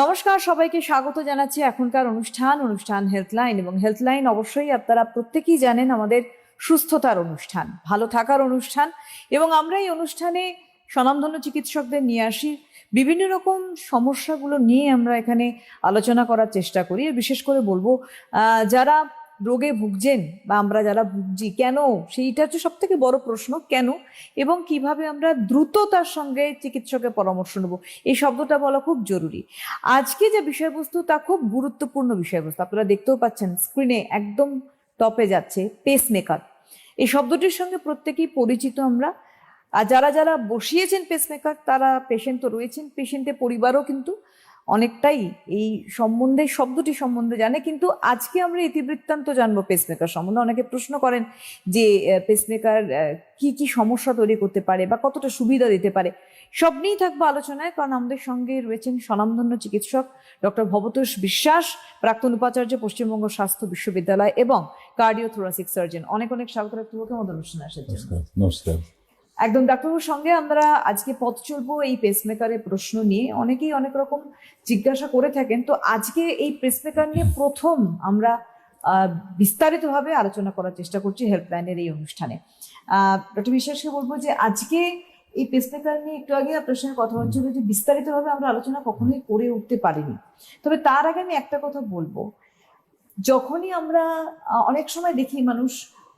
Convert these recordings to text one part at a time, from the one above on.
নমস্কার, সবাইকে স্বাগত জানাচ্ছি এখনকার অনুষ্ঠান অনুষ্ঠান হেলথলাইন এবং হেলথলাইন অবশ্যই আপনারা প্রত্যেকেই জানেন আমাদের সুস্থতার অনুষ্ঠান, ভালো থাকার অনুষ্ঠান এবং আমরা এই অনুষ্ঠানে স্বনামধন্য চিকিৎসকদের নিয়ে আসি। বিভিন্ন রকম সমস্যাগুলো নিয়ে আমরা এখানে আলোচনা করার চেষ্টা করি। বিশেষ করে বলব যারা রোগে ভুগছেন বা আমরা যারা ভুগছি, কেন? সেইটা হচ্ছে সব থেকে বড় প্রশ্ন, কেন? এবং কীভাবে আমরা দ্রুততার সঙ্গে চিকিৎসকের পরামর্শ নেব? এই শব্দটা বলা খুব জরুরি। আজকে যে বিষয়বস্তু, তা খুব গুরুত্বপূর্ণ বিষয়বস্তু। আপনারা দেখতেও পাচ্ছেন স্ক্রিনে একদম টপে যাচ্ছে পেসমেকার এই শব্দটির সঙ্গে প্রত্যেকেই পরিচিত আমরা। আর যারা যারা বসিয়েছেন পেসমেকার তারা পেশেন্ট তো রয়েছেন পেশেন্টের পরিবারও কিন্তু অনেকটাই এই সম্বন্ধে, শব্দটি সম্বন্ধে জানে। কিন্তু আজকে আমরা ইতিবৃত্তান্ত জানব পেসমেকার সম্বন্ধে। অনেকে প্রশ্ন করেন যে পেসমেকার কি কি সমস্যা তৈরি করতে পারে বা কতটা সুবিধা দিতে পারে? সব নিয়েই থাকব আলোচনায়। কারণ আমাদের সঙ্গে রয়েছেন স্বনামধন্য চিকিৎসক ডক্টর ভবতোষ বিশ্বাস, প্রাক্তন উপাচার্য, পশ্চিমবঙ্গ স্বাস্থ্য বিশ্ববিদ্যালয় এবং কার্ডিওথোরাসিক সার্জন অনেক অনেক স্বাগত আমাদের অনুষ্ঠানে নমস্কার নমস্কার। একদম ডাক্তারবাবুর সঙ্গে আমরা আজকে পথ চলবো এই পেসমেকারের প্রশ্ন নিয়ে। অনেকেই অনেক রকম জিজ্ঞাসা করে থাকেন। তো আজকে এই পেসমেকার নিয়ে প্রথম আমরা বিস্তারিতভাবে আলোচনা করার চেষ্টা করছি হেল্পলাইনের এই অনুষ্ঠানে। ডক্টর বিশ্বাসকে বলব যে আজকে এই পেসমেকার নিয়ে একটু আগে আপনার সঙ্গে কথা হচ্ছিল যে বিস্তারিতভাবে আমরা আলোচনা কখনোই করে উঠতে পারিনি। তবে তার আগে আমি একটা কথা বলব। যখনই আমরা অনেক সময় দেখি মানুষ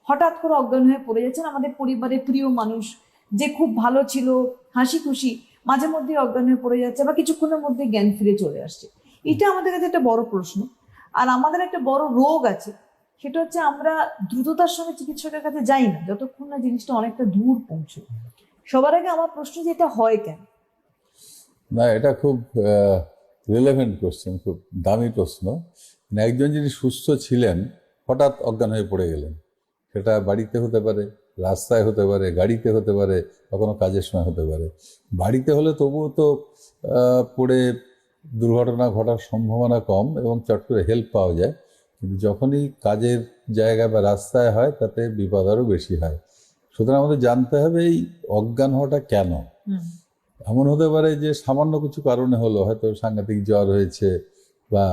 হঠাৎ করে অজ্ঞান হয়ে পড়ে যাচ্ছেন, আমাদের পরিবারের প্রিয় মানুষ যে খুব ভালো ছিল হাসি খুশি মাঝে মধ্যে অজ্ঞান হয়ে পড়ে যাচ্ছে বা কিছুক্ষণের মধ্যে জ্ঞান ফিরে চলে আসছে। এটা আমাদের কাছে একটা বড় প্রশ্ন। আর আমাদের একটা বড় রোগ আছে, সেটা হচ্ছে আমরা দ্রুততার সঙ্গে চিকিৎসকের কাছে যাই না, যতক্ষণ না জিনিসটা অনেকটা দূর পৌঁছে। সবার আগে আমার প্রশ্ন যে এটা হয় কেন? না, এটা খুব রিলেভেন্ট কোশ্চেন খুব দামি প্রশ্ন। মানে একজন যিনি সুস্থ ছিলেন, হঠাৎ অজ্ঞান হয়ে পড়ে গেলেন। সেটা বাড়িতে হতে পারে রাস্তায় হতে পারে গাড়িতে হতে পারে বা কোনো কাজের সময় হতে পারে। বাড়িতে হলে তবুও তো পড়ে দুর্ঘটনা ঘটার সম্ভাবনা কম এবং চট করে হেল্প পাওয়া যায়। কিন্তু যখনই কাজের জায়গা বা রাস্তায় হয় তাতে বিপদ আরও বেশি হয়। সুতরাং আমাদের জানতে হবে এই অজ্ঞান হওয়াটা কেন? এমন হতে পারে যে সামান্য কিছু কারণে হলো হয়তো সাংঘাতিক জ্বর হয়েছে বা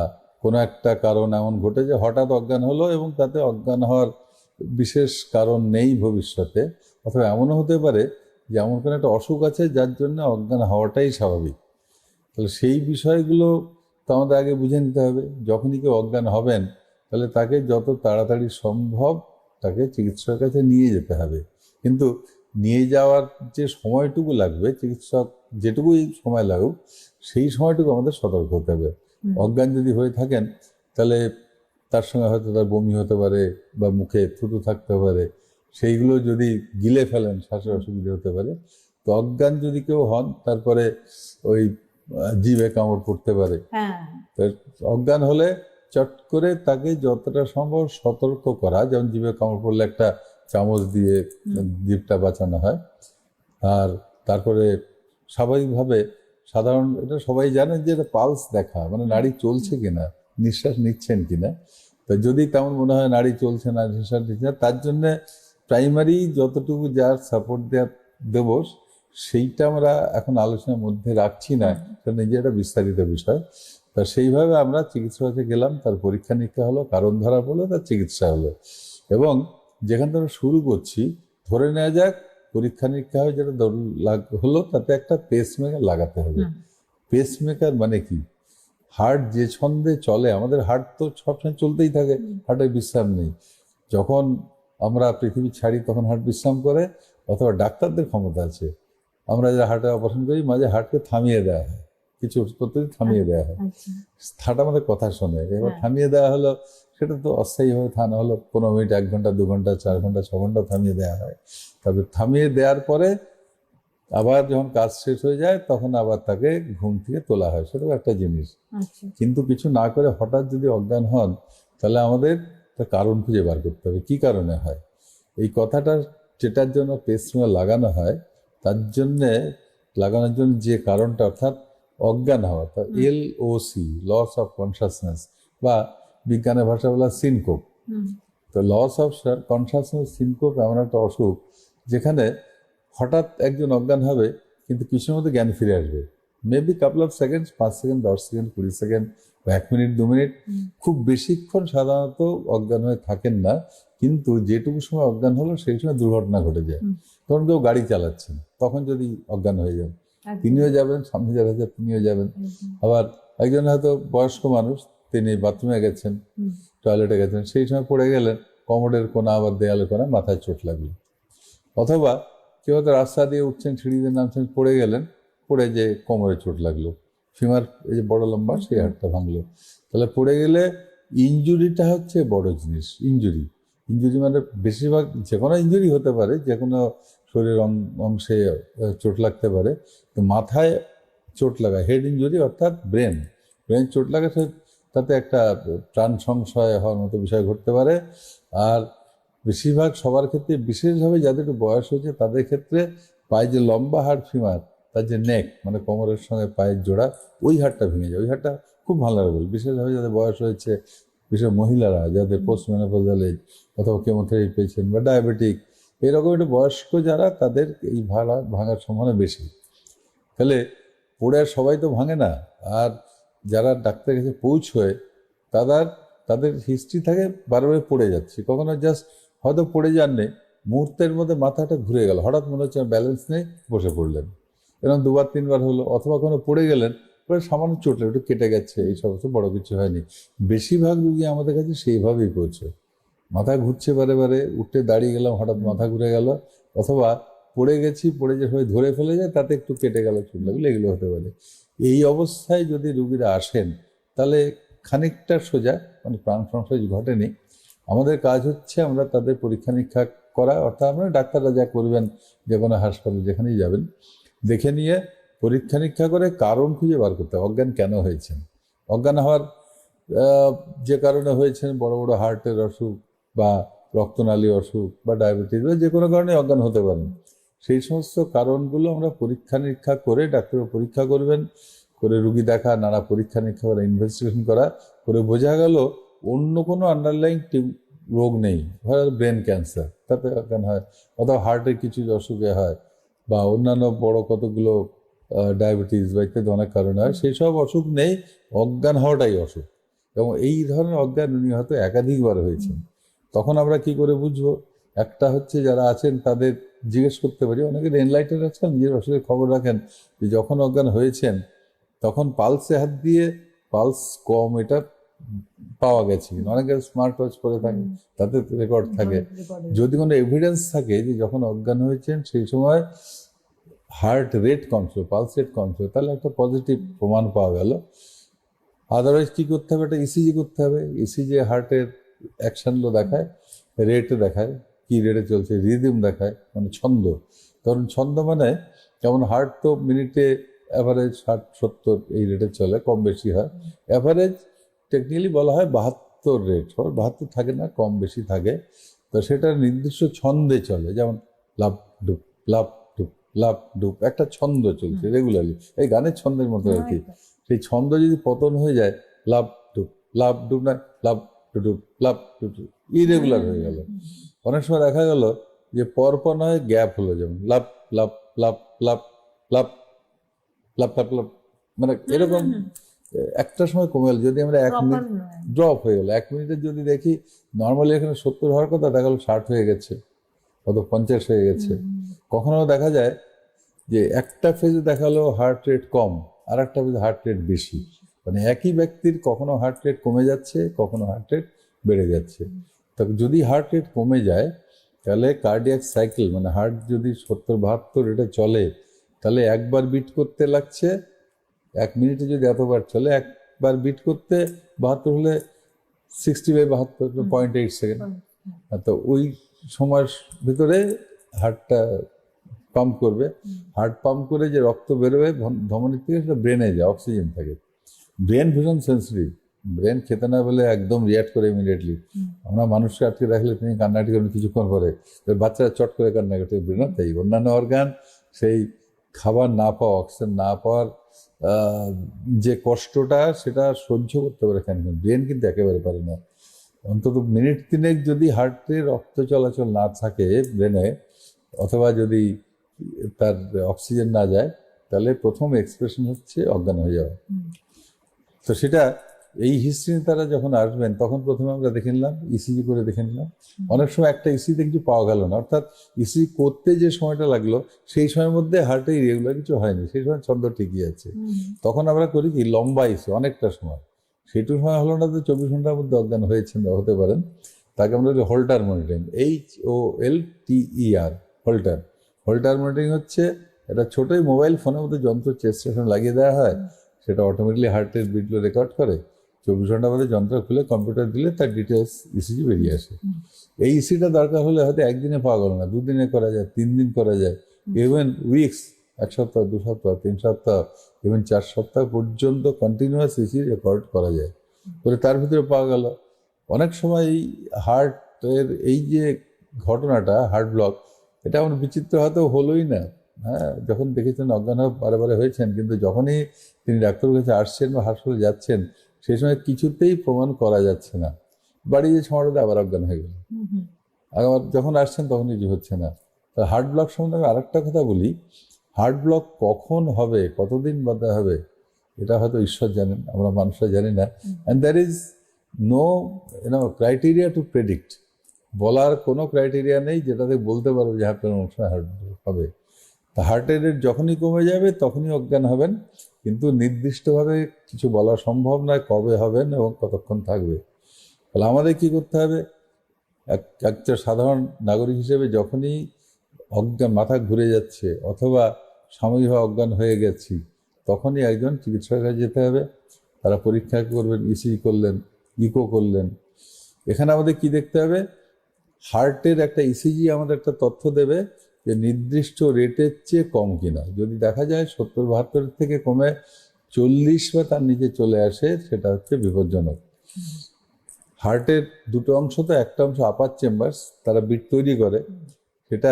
কোনো একটা কারণ এমন ঘটে যে হঠাৎ অজ্ঞান হলো এবং তাতে অজ্ঞান হওয়ার বিশেষ কারণ নেই ভবিষ্যতে অথবা এমনও হতে পারে যে এমন কোনো একটা অসুখ আছে যার জন্য অজ্ঞান হওয়াটাই স্বাভাবিক। তাহলে সেই বিষয়গুলো তো আমাদের আগে বুঝে নিতে হবে। যখনই কেউ অজ্ঞান হবেন তাহলে তাকে যত তাড়াতাড়ি সম্ভব তাকে চিকিৎসকের কাছে নিয়ে যেতে হবে। কিন্তু নিয়ে যাওয়ার যে সময়টুকু লাগবে চিকিৎসক যেটুকুই সময় লাগুক সেই সময়টুকু আমাদের সতর্ক হতে হবে। অজ্ঞান যদি হয়ে থাকেন তাহলে তার সঙ্গে হয়তো তার বমি হতে পারে বা মুখে থুতু থাকতে পারে সেইগুলো যদি গিলে ফেলেন শ্বাসের অসুবিধা হতে পারে। তো অজ্ঞান যদি কেউ হন তারপরে ওই জিভে কামড় পড়তে পারে। হ্যাঁ। অজ্ঞান হলে চট করে তাকে যতটা সম্ভব সতর্ক করা। যেমন জিভে কামড় পড়লে একটা চামচ দিয়ে। জিভটা বাঁচানো হয়। আর তারপরে স্বাভাবিকভাবে সাধারণ এটা সবাই জানেন যে এটা পালস দেখা মানে নাড়ি চলছে কিনা। নিঃশ্বাস নিচ্ছেন কিনা? তো যদি তেমন মনে হয় নাড়ি চলছে না নিঃশ্বাস নিচ্ছে না তার জন্যে প্রাইমারি যতটুকু যার সাপোর্ট দেওয়া দেবো সেইটা আমরা এখন আলোচনার মধ্যে রাখছি না। সেটা নিজে একটা বিস্তারিত বিষয়। তা সেইভাবে আমরা চিকিৎসা কাছে গেলাম তার পরীক্ষা নিরীক্ষা হলো কারণ ধরা পড়ল তার চিকিৎসা হলো। এবং যেখান থেকে আমরা শুরু করছি ধরে নেওয়া যাক পরীক্ষা নিরীক্ষা হয়ে যেটা হলো তাতে একটা পেসমেকার লাগাতে হবে। পেসমেকার মানে কি? হার্ট যে ছন্দে চলে আমাদের হার্ট তো সবসময় চলতেই থাকে। হার্টের বিশ্রাম নেই। যখন আমরা পৃথিবী ছাড়ি তখন হার্ট বিশ্রাম করে অথবা ডাক্তারদের ক্ষমতা আছে। আমরা যারা হার্টে অপারেশন করি মাঝে হার্টকে থামিয়ে দেওয়া হয় কিছু ওষুধপত্র থামিয়ে দেওয়া হয়। আচ্ছা। হার্ট আমাদের কথা শোনে এবার হ্যাঁ। থামিয়ে দেওয়া হলো সেটা তো অস্থায়ীভাবে থানা হলো পনেরো মিনিট এক ঘণ্টা দু ঘণ্টা চার ঘণ্টা ছ ঘণ্টা থামিয়ে দেওয়া হয়। তারপরে থামিয়ে দেওয়ার পরে আবার যখন কাজ শেষ হয়ে যায় তখন আবার তাকে ঘুম থেকে তোলা হয়। সেটাও একটা জিনিস। আচ্ছা। কিন্তু কিছু না করে হঠাৎ যদি অজ্ঞান হন তাহলে আমাদের তার কারণ খুঁজে বার করতে হবে। কি কারণে হয়? এই কথাটা যেটার জন্য পেসমেকার লাগানো হয় তার জন্যে লাগানোর জন্য যে কারণটা অর্থাৎ অজ্ঞান হওয়া। তা L O C loss of consciousness বা বিজ্ঞানের ভাষা বলা সিনকোপ তো লস অফ কনসাসনেস সিনকোপ এমন একটা অসুখ যেখানে হঠাৎ একজন অজ্ঞান হবে কিন্তু কিছুর মধ্যে জ্ঞান ফিরে আসবে। মেবি কাপল অফ সেকেন্ড পাঁচ সেকেন্ড দশ সেকেন্ড কুড়ি সেকেন্ড বা এক মিনিট দু মিনিট। খুব বেশিক্ষণ সাধারণত অজ্ঞান হয়ে থাকেন না কিন্তু যেটুকু সময় অজ্ঞান হলো সেই সময় দুর্ঘটনা ঘটে যায়। তখন কেউ গাড়ি চালাচ্ছেন তখন যদি অজ্ঞান হয়ে যান। তিনিও যাবেন সামনে যারা আছে তিনিও যাবেন। আবার একজন হয়তো বয়স্ক মানুষ তিনি বাথরুমে গেছেন টয়লেটে গেছেন সেই সময় পড়ে গেলেন কমোডের কোনা আবার দেয়ালে কোনা মাথায় চোট লাগল। অথবা কেউ হয়তো রাস্তা দিয়ে উঠছেন, সিঁড়ি দিয়ে নামছেন, পড়ে গেলেন, পড়ে যে কোমরে চোট লাগল। ফিমার এই যে বড় লম্বা, সেই হাড়টা ভাঙলো। তাহলে পড়ে গেলে ইঞ্জুরিটা হচ্ছে বড় জিনিস ইঞ্জুরি ইঞ্জুরি মানে বেশিরভাগ, যে কোনো ইঞ্জুরি হতে পারে, যে কোনো শরীরের অংশে চোট লাগতে পারে। তো মাথায় চোট লাগা, হেড ইঞ্জুরি অর্থাৎ ব্রেন। ব্রেন চোট লাগা তাতে একটা প্রাণ সংশয় হওয়ার মতো বিষয় ঘটতে পারে। আর বেশিরভাগ সবার ক্ষেত্রে, বিশেষভাবে যাদের একটু বয়স হয়েছে, তাদের ক্ষেত্রে পায়ে যে লম্বা হাড় ফিমার, তার যে নেক মানে কোমরের সঙ্গে পায়ের জোড়া, ওই হাড়টা ভেঙে যায়। ওই হাড়টা খুব ভালোবেল বিশেষভাবে যাদের বয়স হয়েছে, বিশেষ মহিলারা, যাদের পোস্ট মেনোপোজাল এজ অথবা কেমোথেরাপি পেয়েছেন বা ডায়াবেটিক এরকম একটু বয়স্ক যারা, তাদের এই ভাড়া ভাঙার সম্ভাবনা বেশি। তাহলে পড়ে আর সবাই তো ভাঙে না। আর যারা ডাক্তারের কাছে পৌঁছয় তারা তাদের হিস্ট্রি থাকে বারবার পড়ে যাচ্ছে। কখনো জাস্ট হয়তো পড়ে যাননি মুহূর্তের মধ্যে মাথাটা ঘুরে গেল। হঠাৎ মনে হচ্ছে ব্যালেন্স নেই, বসে পড়লেন। এরকম দুবার, তিনবার হলো, অথবা কোনো পড়ে গেলেন, পরে সামান্য চোট একটু কেটে গেছে, এই সমস্ত বড় কিছু হয়নি। বেশিরভাগ রুগী আমাদের কাছে সেইভাবেই পৌঁছে। মাথা ঘুরছে বারে বারে, উঠে দাঁড়িয়ে গেলাম, হঠাৎ মাথা ঘুরে গেল। অথবা পড়ে গেছি, পড়ে যে সবাই ধরে ফেলে যায়, তাতে একটু কেটে গেল চুল লাগল এগুলো হতে পারে। এই অবস্থায় যদি রুগীরা আসেন, তাহলে খানিকটা সোজা মানে প্রাণ সংশয় ঘটেনি আমাদের কাজ হচ্ছে আমরা তাদের পরীক্ষা নিরীক্ষা করা, অর্থাৎ আমরা ডাক্তাররা যা করবেন যে কোনো হাসপাতালে যেখানেই যাবেন, দেখে নিয়ে পরীক্ষা নিরীক্ষা করে কারণ খুঁজে বার করতে হবে। অজ্ঞান কেন হয়েছেন? অজ্ঞান হওয়ার যে কারণে হয়েছেন বড় বড় হার্টের অসুখ বা রক্তনালী অসুখ বা ডায়াবেটিস বা যে কোনো কারণে অজ্ঞান হতে পারেন। সেই সমস্ত কারণগুলো আমরা পরীক্ষা নিরীক্ষা করে ডাক্তার পরীক্ষা করবেন, করে রুগী দেখা, নানা পরীক্ষা নিরীক্ষা করা ইনভেস্টিগেশন করা, করে বোঝা গেল অন্য কোনো আন্ডারলাইং রোগ নেই। ব্রেন ক্যান্সার তাতে অজ্ঞান হয়? অথবা হার্টের কিছু অসুখে হয়, বা অন্যান্য বড় কতগুলো ডায়াবেটিস বা ইত্যাদি অনেক কারণে হয় সেই সব অসুখ নেই, অজ্ঞান হওয়াটাই অসুখ। এবং এই ধরনের অজ্ঞান উনি হয়তো একাধিকবার হয়েছেন। তখন আমরা কি করে বুঝব? একটা হচ্ছে যারা আছেন, তাদের জিজ্ঞেস করতে পারি, অনেকে এনলাইটেড আছেন, নিজের অসুখের খবর রাখেন, যে যখন অজ্ঞান হয়েছেন, তখন পালসে হাত দিয়ে পালস কম, এটা পাওয়া গেছে কিন্তু। অনেকে স্মার্ট ওয়াচ করে থাকে তাতে রেকর্ড থাকে। যদি কোনো এভিডেন্স থাকে যে যখন অজ্ঞান হয়েছেন সেই সময় হার্ট রেট কম ছিল পালস রেট কম ছিল তাহলে একটা পজিটিভ প্রমাণ পাওয়া গেল। আদারওয়াইজ কী করতে হবে? একটা ইসিজি করতে হবে। ইসিজি হার্টের অ্যাকশনগুলো দেখায় রেটে দেখায় কী রেটে চলছে রিদিম দেখায় মানে ছন্দ। কারণ ছন্দ মানে যেমন হার্ট তো মিনিটে অ্যাভারেজ ষাট সত্তর এই রেটে চলে কম বেশি হয়। অ্যাভারেজ টেকনিক্যালি বলা হয় বাহাত্তর রেট বাহাত্তর থাকে না কম বেশি থাকে। তো সেটা নির্দিষ্ট ছন্দে চলে যেমন lub dup lub dup lub dup একটা ছন্দ চলছে রেগুলারলি এই গানের ছন্দের মতো আর কি। সেই ছন্দ যদি পতন হয়ে যায় লাভ ডুপ লাভ ডুপ না লাভ ডুডুপ লাভ ডুডুপ ইরেগুলার হয়ে গেল। অনেক সময় দেখা গেল যে পরপর নয় গ্যাপ হলো যেমন লাভ লাভ লাভ লাভ লাভ লাভ লাভ লাভ মানে এরকম একটা সময় কমে গেল। যদি আমরা এক মিনিট ড্রপ হয়ে গেল। এক মিনিটের যদি দেখি নর্মালি এখানে সত্তর হওয়ার কথা দেখা গেলো ষাট হয়ে গেছে কত পঞ্চাশ হয়ে গেছে। কখনো দেখা যায় যে একটা ফেজে দেখাল হার্ট রেট কম আর একটা ফেজে হার্ট রেট বেশি। মানে একই ব্যক্তির কখনো হার্ট রেট কমে যাচ্ছে কখনো হার্ট রেট বেড়ে যাচ্ছে। তবে যদি হার্ট রেট কমে যায় তাহলে কার্ডিয়াক সাইকেল মানে হার্ট যদি সত্তর বাহাত্তর রেটে চলে তাহলে একবার বিট করতে লাগছে এক মিনিটে যদি এতবার চলে একবার বিট করতে বাহাত্তর হলে সিক্সটি বাই বাহাত্তর পয়েন্ট এইট সেকেন্ড তো ওই সময়ের ভিতরে হার্টটা পাম্প করবে। হার্ট পাম্প করে যে রক্ত বেরোবে ধম- থেকে সেটা ব্রেনে যায় অক্সিজেন থাকে। ব্রেন ভীষণ সেন্সিটিভ ব্রেন খেতে না বলে একদম রিয়াক্ট করে ইমিডিয়েটলি আমরা মানুষকে আটকে রাখলে তিনি কান্নাটি করেন কিছুক্ষণ পরে। বাচ্চারা চট করে কান্না করতে ব্রেনও তাই। অন্যান্য অর্গান সেই খাবার না পাওয়া অক্সিজেন না পাওয়ার যে কষ্টটা সেটা সহ্য করতে পারে কেন? ব্রেন কিন্তু একেবারে পারে না। অন্তত মিনিট তিনেক যদি হার্টে রক্ত চলাচল না থাকে ব্রেনে, অথবা যদি তার অক্সিজেন না যায়, তাহলে প্রথম এক্সপ্রেশন হচ্ছে অজ্ঞান হয়ে যাওয়া। তো সেটা এই হিস্ট্রি তারা যখন আসবেন তখন প্রথমে আমরা দেখে নিলাম ইসিজি করে দেখে নিলাম। অনেক সময় একটা ইসিতে কিছু পাওয়া গেল না। অর্থাৎ ইসিজি করতে যে সময়টা লাগল সেই সময়ের মধ্যে হার্টে ইরেগুলার কিছু হয়নি। সেই সময় ছন্দ ঠিকই আছে। তখন আমরা করি কি লম্বা ইস্যু অনেকটা সময়। সেটুকু সময় হলো না তো চব্বিশ ঘণ্টার মধ্যে অজ্ঞান হয়েছেন বা হতে পারেন। তাকে আমরা বলি Holter monitoring H O L T E R Holter Holter monitoring হচ্ছে এটা ছোটোই মোবাইল ফোনের মধ্যে যন্ত্র চেস্ট লাগিয়ে দেওয়া হয়। সেটা অটোমেটিকলি হার্টের বিটগুলো রেকর্ড করে। চব্বিশ ঘণ্টা বাদে যন্ত্র খুলে কম্পিউটার দিলে তার ডিটেলস ইসিজি বেরিয়ে আসে। এই ইসিটা দরকার হলে হয়তো একদিনে পাওয়া গেল না, দুদিনে করা যায়, তিন দিন করা যায় ইভেন উইকস এক সপ্তাহ, দু সপ্তাহ, তিন সপ্তাহ ইভেন চার সপ্তাহ পর্যন্ত কন্টিনিউয়াস ইসি রেকর্ড করা যায়। করে তার ভিতরে পাওয়া গেল। অনেক সময় এই হার্টের এই যে ঘটনাটা হার্ট ব্লক এটা এমন বিচিত্র হয়তো হলোই না। হ্যাঁ যখন দেখেছেন অজ্ঞান বারে বারে হয়েছেন, কিন্তু যখনই তিনি ডাক্তারের কাছে আসছেন বা হাসপাতালে যাচ্ছেন সেই সময় কিছুতেই প্রমাণ করা যাচ্ছে না। বাড়ি যে সময়টাতে আবার অজ্ঞান হয়ে গেল আবার যখন আসছেন তখন কিছু হচ্ছে না। তা হার্ট ব্লক সম্বন্ধে আমি আরেকটা কথা বলি। হার্ট ব্লক কখন হবে কতদিন বাদে হবে এটা হয়তো ঈশ্বর জানেন আমরা মানুষরা জানি না। And there is no you know criteria to predict বলার কোনো ক্রাইটেরিয়া নেই যেটাতে বলতে পারব যে হ্যাঁ আপনার অনুষ্ঠানে হার্ট হবে। তা হার্টের রেট যখনই কমে যাবে, তখনই অজ্ঞান হবেন। কিন্তু নির্দিষ্টভাবে কিছু বলা সম্ভব নয় কবে হবেন এবং কতক্ষণ থাকবে। তাহলে আমাদের কি করতে হবে? এক একটা সাধারণ নাগরিক হিসেবে যখনই অজ্ঞান মাথা ঘুরে যাচ্ছে অথবা সাময়িকভাবে অজ্ঞান হয়ে গেছি, তখনই একজন চিকিৎসকের কাছে যেতে হবে। তারা পরীক্ষা করবেন ইসি করলেন ইকো করলেন। এখানে আমাদের কি দেখতে হবে? হার্টের একটা ইসিজি আমাদের একটা তথ্য দেবে। যে নির্দিষ্ট রেটের চেয়ে কম কিনা। যদি দেখা যায় সত্তর, বাহাত্তর থেকে কমে চল্লিশ বা তার নিচে চলে আসে, সেটা হচ্ছে বিপজ্জনক। হার্টের দুটো অংশ তো একটা অংশ আপার চেম্বার তারা বিট তৈরি করে, সেটা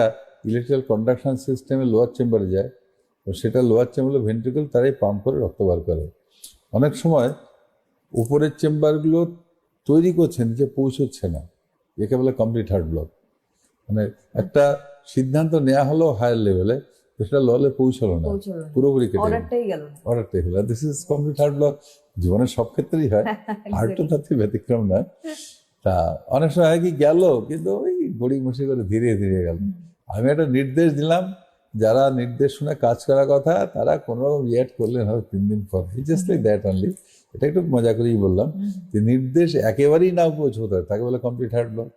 ইলেকট্রিক্যাল কন্ডাকশন সিস্টেমে লোয়ার চেম্বারে যায়, তো সেটা লোয়ার চেম্বারে ভেন্ট্রিকল তারাই পাম্প করে রক্ত বার করে। অনেক সময় উপরের চেম্বারগুলো তৈরি করছে, নিচে পৌঁছচ্ছে না, একে বলে কমপ্লিট হার্ট ব্লক মানে একটা সিদ্ধান্ত নেওয়া হলো হায়ার লেভেলে সেটা ললে পৌঁছলো না। পুরোপুরি কেটে অর্ডারটাই হলো। This is complete heart block জীবনের সব ক্ষেত্রেই হয়। হার্টও তাতে ব্যতিক্রম নয়। তা অনেক সময় কি গেল কিন্তু ওই গড়ি মশি করে ধীরে ধীরে গেল। আমি একটা নির্দেশ দিলাম যারা নির্দেশ শুনে কাজ করার কথা তারা কোনো রিয়াক্ট করলেন হবে তিন দিন পর। জাস্ট লাইক দ্যাট অনলি এটা একটু মজা করেই বললাম। যে নির্দেশ একেবারেই নাও পৌঁছতে হয় তাকে বলে কমপ্লিট হার্ট ব্লক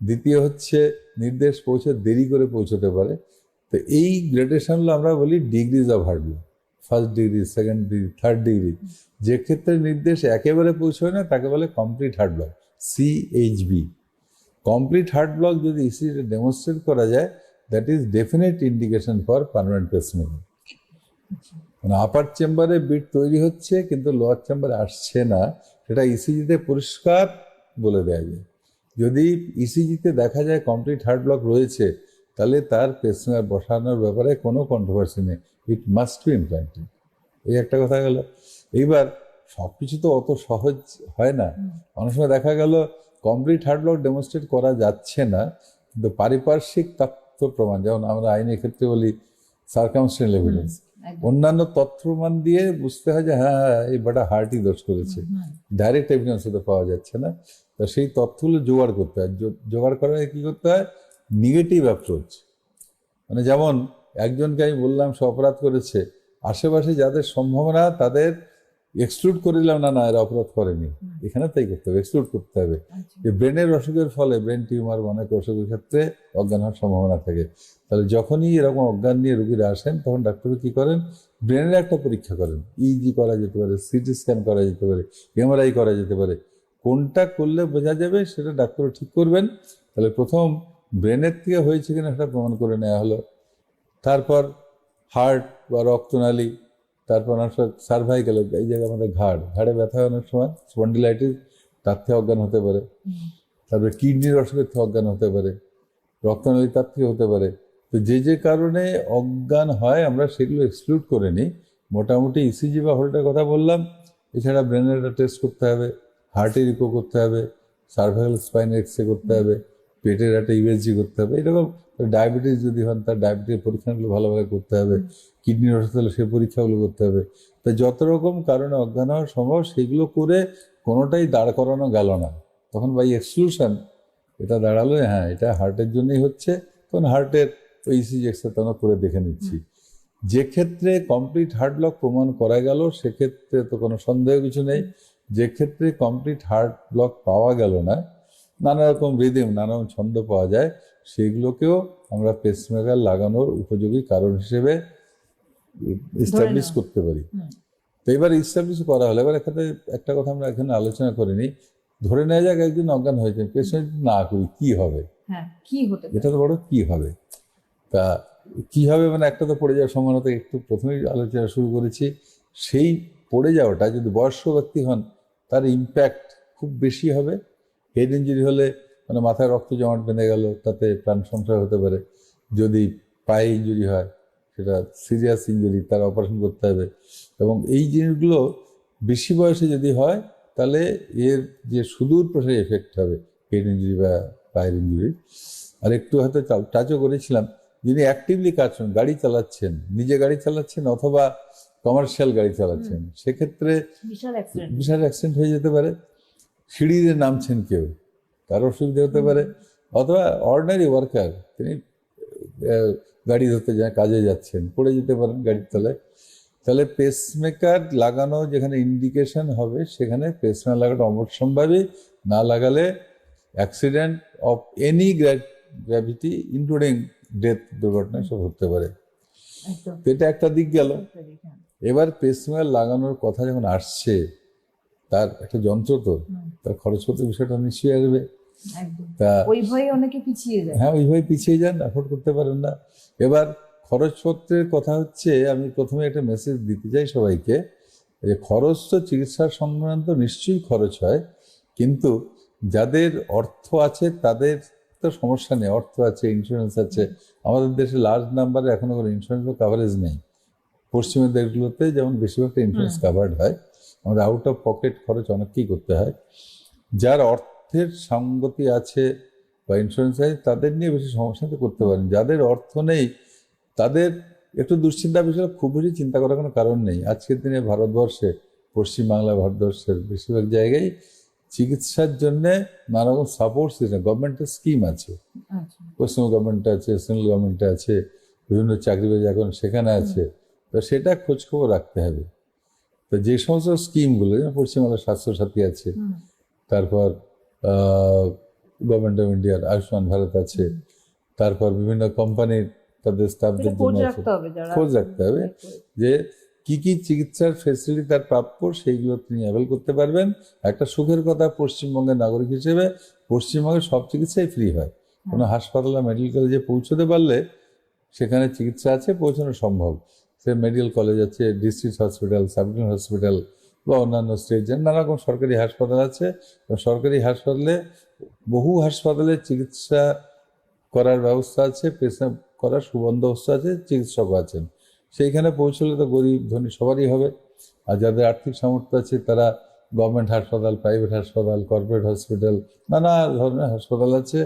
দ্বিতীয় হচ্ছে নির্দেশ পৌঁছে দেরি করে পৌঁছতে পারে। তো এই গ্রেডেশনগুলো আমরা বলি degrees of heart block first degree second degree third degree যে ক্ষেত্রে নির্দেশ একেবারে পৌঁছয় না, তাকে বলে complete heart block CHB complete heart block যদি ইসিটা ডেমনস্ট্রেট করা যায় that is definite indication for permanent pacemaker মানে আপার চেম্বারে বিট তৈরি হচ্ছে, কিন্তু লোয়ার চেম্বারে আসছে না। সেটা ইসিজিতে পরিষ্কার বলে দেওয়া যায়। যদি ইসিজিতে দেখা যায় কমপ্লিট হার্ট ব্লক রয়েছে তাহলে তার পেসমেকার বসানোর ব্যাপারে কোনো কন্ট্রোভার্সি নেই। ইট মাস্ট বি ইমপ্লান্টেড এই একটা কথা গেল। এইবার সব কিছু তো অত সহজ হয় না। অনেক সময় দেখা গেল কমপ্লিট হার্ট ব্লক ডেমনস্ট্রেট করা যাচ্ছে না কিন্তু পারিপার্শ্বিক তথ্য প্রমাণ যেমন আমরা আইনের ক্ষেত্রে বলি সার্কামস্টেন্স এভিডেন্স অন্যান্য তথ্য প্রমাণ দিয়ে বুঝতে হয় যে হ্যাঁ হ্যাঁ এই বেটা হার্টই দোষ করেছে। ডাইরেক্ট এভিডেন্স হতে পাওয়া যাচ্ছে না। তো সেই তথ্যগুলো জোগাড় করতে হয়। জোগাড় করার কি করতে হয়? নেগেটিভ অ্যাপ্রোচ মানে যেমন একজনকে আমি বললাম সে অপরাধ করেছে। আশেপাশে যাদের সম্ভাবনা তাদের এক্সক্লুড করে দিলাম না না এরা অপরাধ করেনি। এখানে তাই করতে হবে এক্সক্লুড করতে হবে। যে ব্রেনের অসুখের ফলে ব্রেন টিউমার অনেক অসুখের ক্ষেত্রে অজ্ঞান হওয়ার সম্ভাবনা থাকে। তাহলে যখনই এরকম অজ্ঞান নিয়ে রুগীরা আসেন তখন ডাক্তার কি করেন? ব্রেনের একটা পরীক্ষা করেন। ইজি করা যেতে পারে সিটি স্ক্যান করা যেতে পারে এমআরআই করা যেতে পারে। কোনটা করলে বোঝা যাবে সেটা ডাক্তার ঠিক করবেন। তাহলে প্রথম ব্রেনের থেকে হয়েছে কিনা সেটা প্রমাণ করে নেওয়া হলো। তারপর হার্ট বা রক্তনালী, তারপর অনেক সার্ভাইকাল এই জায়গায় আমাদের ঘাড়, ঘাড়ে ব্যথা হয় অনেক সময় স্পন্ডিলাইটিস তার থেকে অজ্ঞান হতে পারে। তারপরে কিডনির অসুখের থেকে অজ্ঞান হতে পারে, রক্তনালী তার থেকে হতে পারে। তো যে যে কারণে অজ্ঞান হয় আমরা সেগুলো এক্সক্লুড করে নিই। মোটামুটি ইসিজি বা হোল্ডের কথা বললাম। এছাড়া ব্রেনের টেস্ট করতে হবে। হার্টের ইকো করতে হবে সার্ভাইকাল স্পাইন এক্স করতে হবে পেটের একটা ইউএসজি করতে হবে। এরকম ডায়াবেটিস যদি হন তার ডায়াবেটিস পরীক্ষাগুলো ভালোভাবে করতে হবে। কিডনির হলে সেই পরীক্ষাগুলো করতে হবে। তা যত রকম কারণে অজ্ঞান হওয়া সম্ভব সেগুলো করে কোনোটাই দাঁড় করানো গেল না। তখন বাই এক্সক্লুশন এটা দাঁড়াল হ্যাঁ এটা হার্টের জন্যই হচ্ছে। তখন হার্টের ওই ইসিজি এক্সরে আমরা করে দেখে নিচ্ছি। যে ক্ষেত্রে কমপ্লিট হার্ট ব্লক প্রমাণ করা গেল সেক্ষেত্রে তো কোনো সন্দেহ কিছু নেই। যে ক্ষেত্রে কমপ্লিট হার্ট ব্লক পাওয়া গেল না নানা রকম রিদিম নানা রকম ছন্দ পাওয়া যায় সেগুলোকেও আমরা পেসমেকার লাগানোর উপযোগী কারণ হিসেবে এস্টাবলিশ নেওয়া। করতে পারি। তো এবার ইস্টাবলিশ করা হলো। এবার এখানে একটা কথা আমরা এখানে আলোচনা করিনি ধরে নেওয়া যাক একজন অজ্ঞান হয়েছে পেশেন্ট না করি কি হবে? এটা তো বড় কি হবে? তা কি হবে মানে একটা তো পড়ে যাওয়ার সম্ভাবনা একটু প্রথমেই আলোচনা শুরু করেছি। সেই পড়ে যাওয়াটা যদি বয়স্ক ব্যক্তি হন তার ইম্প্যাক্ট খুব বেশি হবে। হেড ইঞ্জুরি হলে মানে মাথায় রক্ত জমাট বেঁধে গেল, তাতে প্রাণ সংশয় হতে পারে। যদি পায়ে ইঞ্জুরি হয়, সেটা সিরিয়াস ইঞ্জুরি তার অপারেশন করতে হবে। এবং এই জিনিসগুলো বেশি বয়সে যদি হয়, তাহলে এর যে সুদূর প্রসারী এফেক্ট হবে হেড ইঞ্জুরি বা পায়ের ইঞ্জুরি আর একটু হয়তো টাচও করেছিলাম। যিনি অ্যাক্টিভলি কাজ গাড়ি চালাচ্ছেন, নিজে গাড়ি চালাচ্ছেন অথবা কমার্শিয়াল গাড়ি চালাচ্ছেন। সেক্ষেত্রে বিশাল অ্যাক্সিডেন্ট বিশাল অ্যাক্সিডেন্ট হয়ে যেতে পারে। সিঁড়িতে নামছেন কেউ তার অসুবিধা হতে পারে। অথবা অর্ডিনারি ওয়ার্কার তিনি গাড়ি ধরতে যান কাজে যাচ্ছেন পড়ে যেতে পারেন গাড়ির তলায়। তাহলে পেসমেকার লাগানো যেখানে ইন্ডিকেশন হবে সেখানে পেসমেকার লাগানো অবশ্যম্ভাবী। না লাগালে accident of any gravity including death দুর্ঘটনা সব হতে পারে। এটা একটা দিক গেল। এবার পেসমেকার লাগানোর কথা যখন আসছে তার একটা যন্ত্র তো তার খরচপত্রের বিষয়টা নিশ্চয়ই আসবে। তা ওই ভয়ে অনেকে পিছিয়ে যায়। হ্যাঁ ওইভাবে পিছিয়ে যান অ্যাফোর্ড করতে পারেন না। এবার খরচপত্রের কথা হচ্ছে আমি প্রথমে একটা মেসেজ দিতে চাই সবাইকে যে খরচ তো চিকিৎসা সংক্রান্ত নিশ্চয়ই খরচ হয় কিন্তু যাদের অর্থ আছে তাদের তো সমস্যা নেই অর্থ আছে ইন্স্যুরেন্স আছে। আমাদের দেশে লার্জ নাম্বারে এখনও কোনো ইন্স্যুরেন্স বা কাভারেজ নেই। পশ্চিমের দেশগুলোতে যেমন বেশিরভাগটা ইন্স্যুরেন্স কাভার্ড হয় আমাদের আউট অফ পকেট খরচ অনেককেই করতে হয় যার অর্থের সঙ্গতি আছে বা ইন্স্যুরেন্স আছে তাদের নিয়ে বেশি সমস্যাতে করতে পারেন। যাদের অর্থ নেই তাদের একটু দুশ্চিন্তা বিষয়ে খুব বেশি চিন্তা করার কোনো কারণ নেই। আজকের দিনে ভারতবর্ষে পশ্চিমবাংলা ভারতবর্ষের বেশিরভাগ জায়গায় চিকিৎসার জন্য নানা রকম সাপোর্ট সিস্টেম গভর্নমেন্টের স্কিম আছে। আচ্ছা। পশ্চিম গভর্নমেন্টে আছে সেন্ট্রাল গভর্নমেন্টে আছে বিভিন্ন চাকরি বাকরি এখন সেখানে আছে। তো সেটা খোঁজখবর রাখতে হবে। তো যে সমস্ত স্কিমগুলো যেমন পশ্চিমবাংলার স্বাস্থ্যসাথী আছে তারপর গভর্নমেন্ট অফ ইন্ডিয়ার আয়ুষ্মান ভারত আছে তারপর বিভিন্ন কোম্পানির তাদের স্টাফদের জন্য আছে। খোঁজ রাখতে হবে যে কি কি চিকিৎসার ফেসিলিটি তার প্রাপ্য সেইগুলো তিনি অ্যাভেল করতে পারবেন। একটা সুখের কথা পশ্চিমবঙ্গের নাগরিক হিসেবে পশ্চিমবঙ্গে সব চিকিৎসাই ফ্রি হয়। কোনো হাসপাতাল বা মেডিকেল কলেজে পৌঁছতে পারলে সেখানে চিকিৎসা আছে পৌঁছানো সম্ভব। মেডিকেল কলেজ আছে ডিস্ট্রিক্ট হসপিটাল সাবডিভিশন হসপিটাল বা অন্যান্য যেন নানা রকম সরকারি হাসপাতাল আছে। সরকারি হাসপাতালে, বহু হাসপাতালে চিকিৎসা করার ব্যবস্থা আছে পেশা করার সুবন্দোবস্ত আছে চিকিৎসক আছেন। সেইখানে পৌঁছলে তো গরিব ধনী সবারই হবে। আর যাদের আর্থিক সামর্থ্য আছে, তারা গভর্নমেন্ট হাসপাতাল প্রাইভেট হাসপাতাল কর্পোরেট হসপিটাল নানা ধরনের হাসপাতাল আছে।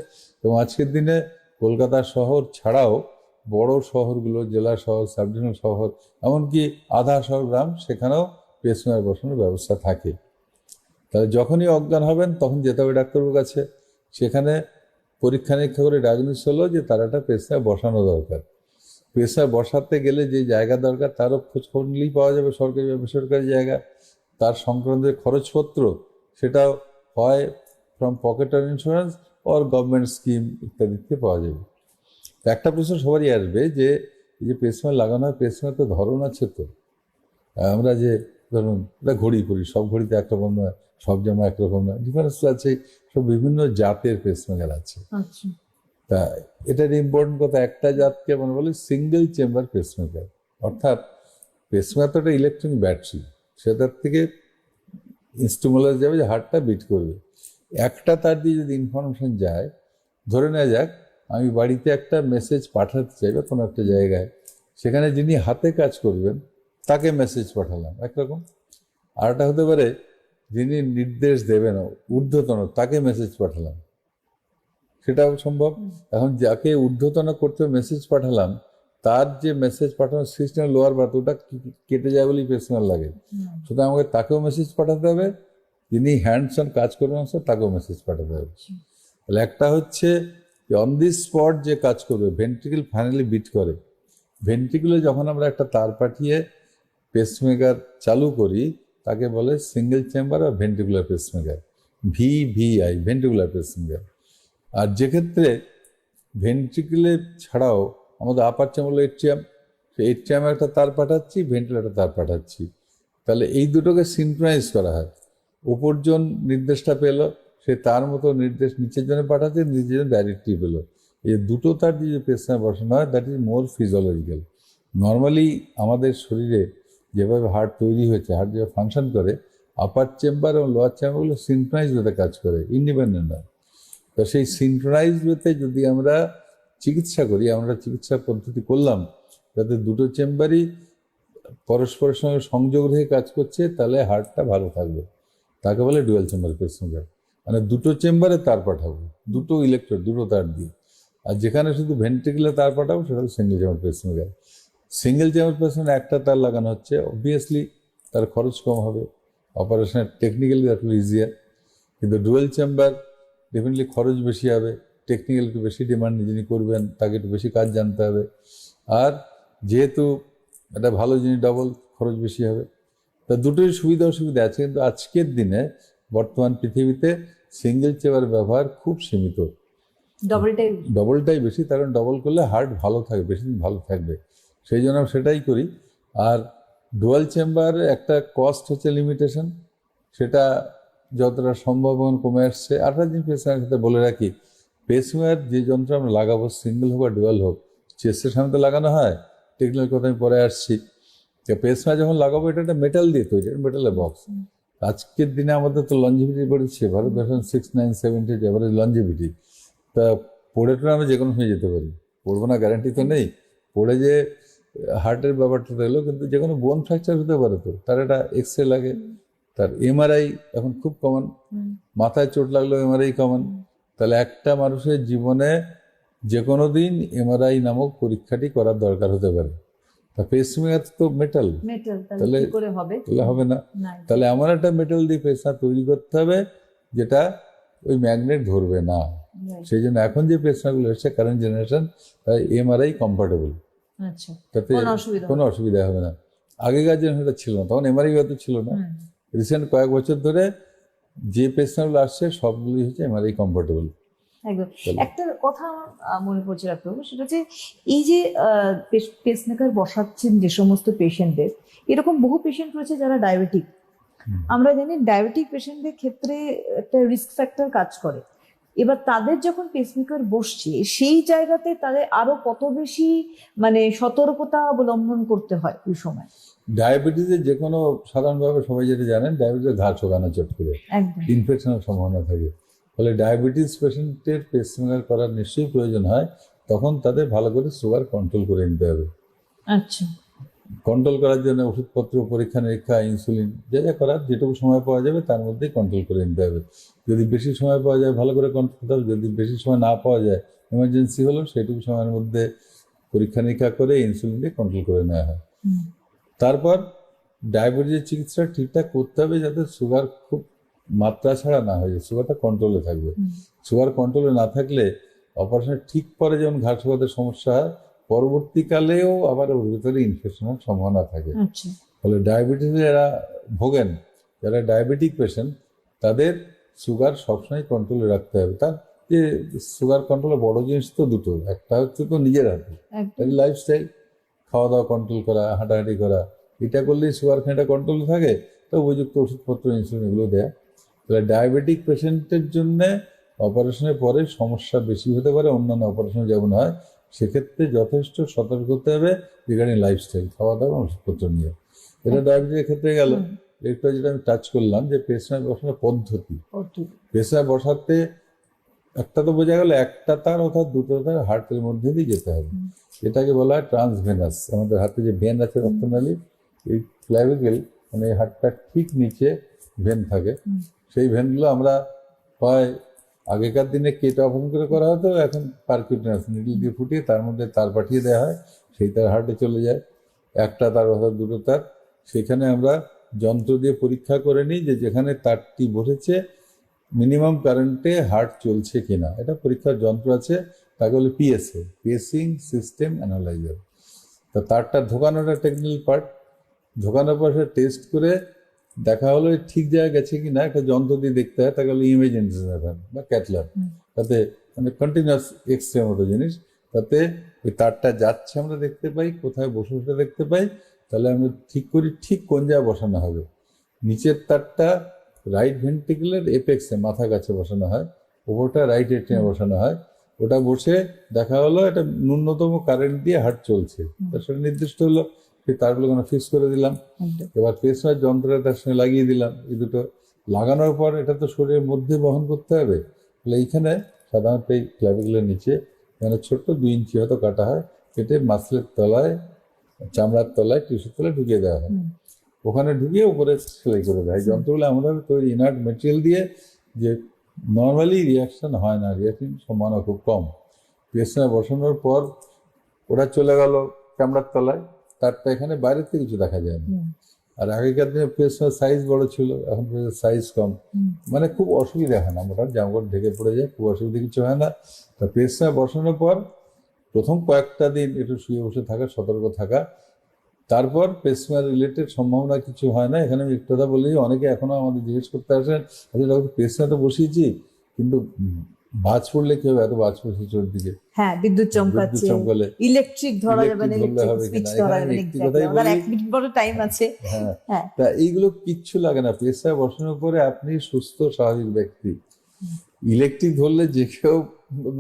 এবং আজকের দিনে কলকাতা শহর ছাড়াও বড় শহরগুলো, জেলা শহর সাব ডিভিশনাল শহর, এমনকি আধা শহর গ্রাম, সেখানেও পেসমেকার বসানোর ব্যবস্থা থাকে। তাহলে যখনই অজ্ঞান হবেন, তখন যেতে হবে ডাক্তারবাবুর কাছে। সেখানে পরীক্ষা নিরীক্ষা করে ডায়াগনোস হলো যে তার একটা পেশা বসানো দরকার। পেশা বসাতে গেলে যে জায়গা দরকার, তারও খোঁজ খবর নিলেই পাওয়া যাবে সরকারি বা বেসরকারি জায়গা। তার সংক্রান্ত খরচপত্র, সেটাও হয় from pocket of insurance or government scheme ইত্যাদিতে পাওয়া যাবে। একটা প্রশ্ন সবারই আসবে যে এই যে পেসমার লাগানো হয় পেসমার তো ধরন আছে তো। আমরা যে ধরুন এটা ঘড়ি করি সব ঘড়িতে একরকম নয় সব জামা একরকম নয় ডিফারেন্স আছে সব বিভিন্ন জাতের পেসমেকার আছে। আচ্ছা। তা এটার ইম্পর্টেন্ট কথা একটা জাতকে মানে বলি সিঙ্গেল চেম্বার পেসমেকার অর্থাৎ পেসমেকার তো একটা ইলেকট্রনিক ব্যাটারি সেটার থেকে ইনস্ট্রুমেলাস যাবে যে হার্টটা বিট করবে। একটা তার দিয়ে যদি ইনফরমেশন যায় ধরে নেওয়া যাক আমি বাড়িতে একটা মেসেজ পাঠাতে চাই বা কোনো একটা জায়গায়। সেখানে যিনি হাতে কাজ করবেন তাকে মেসেজ পাঠালাম একরকম। আরেকটা হতে পারে যিনি নির্দেশ দেবেন ঊর্ধ্বতন তাকে মেসেজ পাঠালাম। সেটাও সম্ভব। এখন যাকে ঊর্ধ্বতন করতে মেসেজ পাঠালাম তার যে মেসেজ পাঠানোর সিস্টেম লোয়ার বার্থ ওটা কেটে যায় বলেই পেছনের লাগে। সুতরাং আমাকে তাকেও মেসেজ পাঠাতে হবে যিনি হ্যান্ডস অন কাজ করবেন তাকেও মেসেজ পাঠাতে হবে। তাহলে একটা হচ্ছে অন দি স্পট যে কাজ করবে ভেন্ট্রিকেল ফাইনালি বিট করে। ভেন্ট্রিকুলে যখন আমরা একটা তার পাঠিয়ে পেসমেকার চালু করি, তাকে বলে সিঙ্গেল চেম্বার বা ventricular pacemaker V V I ventricular pacemaker আর যেক্ষেত্রে ভেন্ট্রিকুলে ছাড়াও আমাদের আপার চেম্বার এট্রিয়াম এট্রিয়ামে একটা তার পাঠাচ্ছি ভেন্ট্রিকুলার তার পাঠাচ্ছি। তাহলে এই দুটোকে সিনক্রোনাইজ করা হয়। উপরজন নির্দেশটা পেল সে তার মতো নির্দেশ নিচের জন্য পাঠাচ্ছে নিজের জন্য ডাইরেক্টলি পেল এই দুটো তার যে পেছনে বসানো হয় that is more physiological normally আমাদের শরীরে যেভাবে হার্ট তৈরি হয়েছে হার্ট যেভাবে ফাংশন করে আপার চেম্বার এবং লোয়ার চেম্বারগুলো সিনক্রোনাইজ ওয়েতে কাজ করে ইন্ডিপেন্ডেন্ট হয়। তো সেই সিনক্রোনাইজ ওয়েতে যদি আমরা চিকিৎসা করি, আমরা চিকিৎসা পদ্ধতি করলাম, যাতে দুটো চেম্বারই পরস্পরের সঙ্গে সংযোগ রেখে কাজ করছে, তাহলে হার্টটা ভালো থাকবে। তাকে বলে ডুয়েল চেম্বার পেসমেকার মানে দুটো চেম্বারে তার পাঠাবো, দুটো ইলেকট্রোড দুটো তার দিয়ে। আর যেখানে শুধু ভেন্ট্রিকুলে তার পাঠাবো, সেটা single chamber pacemaker single chamber pacemaker একটা তার লাগানো হচ্ছে অবভিয়াসলি তার খরচ কম হবে অপারেশনের টেকনিক্যালি উইল ইজিয়ার কিন্তু ডুয়েল চেম্বার ডেফিনেটলি খরচ বেশি হবে টেকনিক্যাল একটু বেশি ডিমান্ড যিনি করবেন, তাকে একটু বেশি কাজ জানতে হবে। আর যেহেতু এটা ভালো জিনিস ডবল খরচ বেশি হবে, তা দুটোই সুবিধা অসুবিধা আছে, কিন্তু আজকের দিনে বর্তমান পৃথিবীতে সিঙ্গেল চেম্বার ব্যবহার খুব সীমিত। ডবলটাই ডবলটাই বেশি কারণ ডবল করলে হার্ট ভালো থাকবে বেশি দিন ভালো থাকবে। সেই জন্য আমি সেটাই করি। আর ডুয়াল চেম্বার একটা কস্ট হচ্ছে লিমিটেশন সেটা যতটা সম্ভব এখন কমে আসছে। আরেকটা জিনিস পেসমেকার সাথে বলে রাখি পেসমেকার যে যন্ত্র আমরা লাগাবো সিঙ্গেল হোক বা ডুয়াল হোক চেস্টের সামনে তো লাগানো হয়। টেকনিক্যাল কথা আমি পরে আসছি। তো পেসমেকার যখন লাগাবো এটা একটা মেটাল দিয়ে তৈরি মেটালের বক্স আজকের দিনে আমাদের তো লঞ্জিভিটি বেড়েছে। ভারত দর্শন six nine seventy average longevity তা পড়ে টড়ে আমরা যে কোনো হয়ে যেতে পারি। পড়ব না গ্যারান্টি তো নেই। পড়ে যে হার্টের ব্যাপারটা এলো কিন্তু যে কোনো বোন ফ্র্যাকচার হতে পারে তো। তার একটা এক্স রে লাগে। তার এমআরআই এখন খুব কমন মাথায় চোট লাগলেও এমআরআই কমন তাহলে একটা মানুষের জীবনে যে কোনো দিন এমআরআই নামক পরীক্ষাটি করার দরকার হতে পারে। তা পেসমেকার তো মেটাল তাহলে তাহলে- হবে? না। তাহলে এমন একটা মেটাল দিয়ে পেসা তৈরি করতে হবে যেটা ওই ম্যাগনেট ধরবে না। সেই জন্য এখন যে পেসমাগুলো এসছে কারেন্ট জেনারেশন এমআরআই কম্পার্টেবল আচ্ছা তাতে কোনো অসুবিধা হবে না। আগেকার জেনারেশনটা ছিল না তখন এমআরআই হয়তো ছিল না। রিসেন্ট কয়েক বছর ধরে যে পেসমাগুলো আসছে সবগুলি হচ্ছে এমআরআই কম্পার্টেবল একদম। একটা কথা আমার মনে পড়ছে ডাক্তারবাবু সেটা হচ্ছে এই যে পেসমেকার বসাচ্ছেন যে সমস্ত পেশেন্টদের এরকম বহু পেশেন্ট রয়েছে যারা ডায়াবেটিক আমরা জানি ডায়াবেটিক পেশেন্টদের ক্ষেত্রে একটা রিস্ক ফ্যাক্টর কাজ করে। এবার তাদের যখন পেসমেকার বসছে সেই জায়গাতে তাদের আরও কত বেশি মানে সতর্কতা অবলম্বন করতে হয় ওই সময়? ডায়াবেটিসের যে কোনো সাধারণভাবে সবাই যেটা জানেন ডায়াবেটিসের ঘা চোখানো চট করে। ইনফেকশনের সম্ভাবনা থাকে। ফলে ডায়াবেটিস পেশেন্টের পেসমেকার করার নিশ্চয়ই প্রয়োজন হয় তখন তাদের ভালো করে সুগার কন্ট্রোল করে নিতে হবে। আচ্ছা। কন্ট্রোল করার জন্য ওষুধপত্র পরীক্ষা নিরীক্ষা ইনসুলিন যা যা করার যেটুকু সময় পাওয়া যাবে তার মধ্যেই কন্ট্রোল করে নিতে হবে। যদি বেশি সময় পাওয়া যায় ভালো করে কন্ট্রোল করতে হবে যদি বেশি সময় না পাওয়া যায় এমার্জেন্সি হলো সেটুকু সময়ের মধ্যে পরীক্ষা নিরীক্ষা করে ইনসুলিন দিয়ে কন্ট্রোল করে নেওয়া হয়। তারপর ডায়াবেটিসের চিকিৎসা ঠিকঠাক করতে হবে যাতে সুগার খুব মাত্রা ছাড়া না হয়ে যায় সুগারটা কন্ট্রোলে থাকবে। সুগার কন্ট্রোলে না থাকলে অপারেশনের ঠিক পরে যেমন ঘাট সুগারের সমস্যা হয় পরবর্তীকালেও আবার ওর ভিতরে ইনফেকশনের সম্ভাবনা থাকে। আচ্ছা। ফলে ডায়াবেটিসে যারা ভোগেন যারা ডায়াবেটিক পেশেন্ট তাদের সুগার সবসময় কন্ট্রোলে রাখতে হবে। তার যে সুগার কন্ট্রোলে বড় জিনিস তো দুটো একটা হচ্ছে তো নিজের হাতে। লাইফস্টাইল খাওয়া দাওয়া কন্ট্রোল করা হাঁটাহাঁটি করা এটা করলেই সুগার খানিটা কন্ট্রোলে থাকে তো উপযুক্ত ওষুধপত্র ইনসুলিন এগুলো দেয়া তাহলে ডায়াবেটিক পেশেন্টের জন্য অপারেশনের পরে সমস্যা বেশি হতে পারে অন্যান্য অপারেশন যেমন হয় সেক্ষেত্রে যথেষ্ট সতর্ক হতে হবে রিগার্ডিং লাইফস্টাইল খাওয়া দাওয়া ওষুধপত্র নিয়ে। এটা ডায়াবেটিসের ক্ষেত্রে গেল। একটু যেটা আমি টাচ করলাম যে পেশেন্ট বসানোর পদ্ধতি। ওটি পেশা বসাতে একটা তো বোঝা গেল একটা তার অর্থাৎ দুটো তার হার্টের মধ্যে দিয়ে যেতে হবে। এটাকে বলা হয় ট্রান্সভেনাস আমাদের হাতে যে ভেন আছে রক্তনালী এই ক্লাভিকেল মানে এই হাড়টার ঠিক নিচে ভেন থাকে। সেই ভেনগুলো আমরা হয় আগেকার দিনে কেট অপন করে করা হতো, এখন পারকিউটেনাস নিডল দিয়ে ফুটিয়ে তার মধ্যে তার পাঠিয়ে দেওয়া হয়, সেই তার হার্টে চলে যায়। একটা তার অথবা দুটো তার। সেখানে আমরা যন্ত্র দিয়ে পরীক্ষা করে নিই যে যেখানে তারটি বসেছে, মিনিমাম কারেন্টে হার্ট চলছে কিনা। এটা পরীক্ষার যন্ত্র আছে, তাকে বলে পিএসএ পেসিং সিস্টেম অ্যানালাইজার। তো তারটা ঢোকানোটা টেকনিক্যাল পার্ট। ঢোকানোর পর সে টেস্ট করে দেখা হলো ঠিক জায়গায় গেছে কি না একটা যন্ত্র দিয়ে দেখতে হয় তাকে বলে ইমেজেন্সি বা ক্যাটলার তাতে মানে কন্টিনিউয়াস এক্স রে মতো জিনিস। তাতে ওই তারটা যাচ্ছে আমরা দেখতে পাই কোথায় বসে বসে দেখতে পাই তাহলে আমরা ঠিক করি ঠিক কোন জায়গায় বসানো হবে। নিচের তারটা রাইট ভেন্টিকুলার এপেক্সে মাথা কাছে বসানো হয় ওপরটা রাইট এটিনে বসানো হয়। ওটা বসে দেখা হলো এটা ন্যূনতম কারেন্ট দিয়ে হার্ট চলছে। তার সেটা নির্দিষ্ট হলো সেই তারগুলো ফিক্স করে দিলাম। এবার পেসমের যন্ত্রটা তার সঙ্গে লাগিয়ে দিলাম। এই দুটো লাগানোর পর এটা তো শরীরের মধ্যে বহন করতে হবে। তাহলে এইখানে সাধারণত এই ক্লাভিকুলের নিচে মানে ছোট্ট দুই ইঞ্চি হয়তো কাটা হয়। কেটে মাসলের তলায় চামড়ার তলায় টিস্যুর তলায় ঢুকিয়ে দেওয়া হয়। ওখানে ঢুকিয়ে উপরে সেলাই করে দেয় যন্ত্রগুলো এমনভাবে তৈরি ইনার্ট মেটেরিয়াল দিয়ে যে নর্মালি রিয়াকশন হয় না রিয়াকশন সম্ভাবনা খুব কম। পেসমে বসানোর পর ওরা চলে গেল চামড়ার তলায়। তারটা এখানে বাইরের থেকে কিছু দেখা যায় না। আর আগেকার দিনে পেসমের সাইজ বড় ছিল এখন সাইজ কম। মানে খুব অসুবিধা হয় না মোটামুটি জামাকাপড় ঢেকে পড়ে যায় খুব অসুবিধা কিছু হয় না। তা পেসমে বসানোর পর প্রথম কয়েকটা দিন একটু শুয়ে বসে থাকা সতর্ক থাকা। তারপর পেসমার রিলেটেড সম্ভাবনা কিছু হয় না। এখানে আমি একটা কথা বলি অনেকে এখনও আমাদের জিজ্ঞেস করতে আসেন আচ্ছা ডক্টর পেসমা তো বসিয়েছি কিন্তু বাজ পড়লে কি হবে এত বাজ পড়ছে চোরদিকে হ্যাঁ বিদ্যুৎ চমকাচ্ছে চমকালে ইলেকট্রিক ধরা যাবে না ইলেকট্রিক? ধরা যাবে না। এক মিনিট বড় টাইম আছে। হ্যাঁ হ্যাঁ। তা এইগুলো কিচ্ছু লাগে না। পেশায় বসানোর পরে আপনি সুস্থ স্বাভাবিক ব্যক্তি। ইলেকট্রিক ধরলে যে কেউ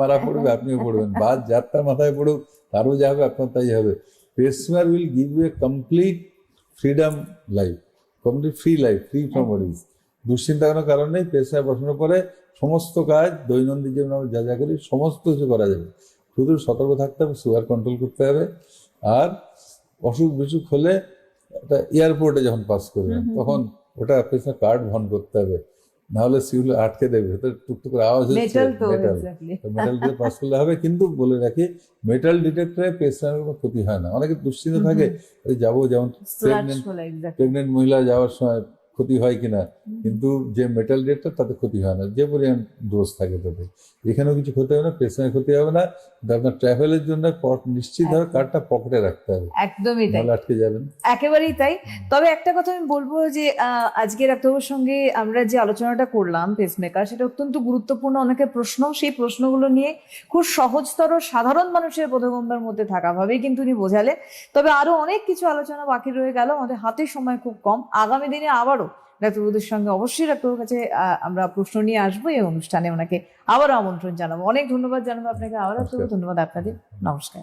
মারা পড়বে আপনিও পড়বেন। বা যার তার মাথায় পড়ুক তারও যা হবে আপনার তাই হবে। Pacemaker will give you a complete freedom life complete free life free from দুশ্চিন্তা কোনো কারণ নেই পেশায় বসানোর পরে সমস্ত কাজ দৈনন্দিন জীবনে আমরা যা যা করি সমস্ত কিছু করা যাবে। শুধু সতর্ক থাকতে হবে সুগার কন্ট্রোল করতে হবে। আর অসুখ বিসুখ হলে একটা এয়ারপোর্টে যখন পাস করবেন তখন ওটা পেছনে কার্ড বহন করতে হবে। নাহলে সিগুলো আটকে দেবে ভেতরে টুকটুক করে আওয়াজ হচ্ছে। মেটাল মেটাল দিয়ে পাস করলে হবে কিন্তু বলে রাখি মেটাল ডিটেক্টরে পেশেন্টের কোনো ক্ষতি হয় না। অনেকে দুশ্চিন্তা থাকে যাব যেমন প্রেগনেন্ট প্রেগনেন্ট মহিলা যাওয়ার সময় ক্ষতি হয় কিনা কিন্তু যে মেটাল ডিটেক্টর তাতে ক্ষতি হয় না যে পরিমাণ ডোজ থাকে তাতে। এখানেও কিছু ক্ষতি হবে না পেশেন্টের ক্ষতি হবে না আপনার ট্রাভেলের জন্য পট- নিশ্চিত হবে কার্ডটা পকেটে রাখতে হবে। একদমই তাই। আটকে যাবেন। একেবারেই তাই। তবে একটা কথা আমি বলব যে আহ, আজকে ডাক্তারবাবুর সঙ্গে আমরা যে আলোচনাটা করলাম পেসমেকার সেটা অত্যন্ত গুরুত্বপূর্ণ অনেকের প্রশ্ন। সেই প্রশ্নগুলো নিয়ে খুব সহজতর সাধারণ মানুষের বোধগম্যের মধ্যে থাকা ভাবেই কিন্তু উনি বোঝালেন। তবে আরও অনেক কিছু আলোচনা বাকি রয়ে গেল। আমাদের হাতে সময় খুব কম। আগামী দিনে আবারও ডাক্তারবাবুদের সঙ্গে অবশ্যই ডাক্তারবাবুর কাছে আমরা প্রশ্ন নিয়ে আসব এই অনুষ্ঠানে। ওনাকে আবারও আমন্ত্রণ জানাব। অনেক ধন্যবাদ জানাব আপনাকে। আবারও ধন্যবাদ আপনাদের। নমস্কার।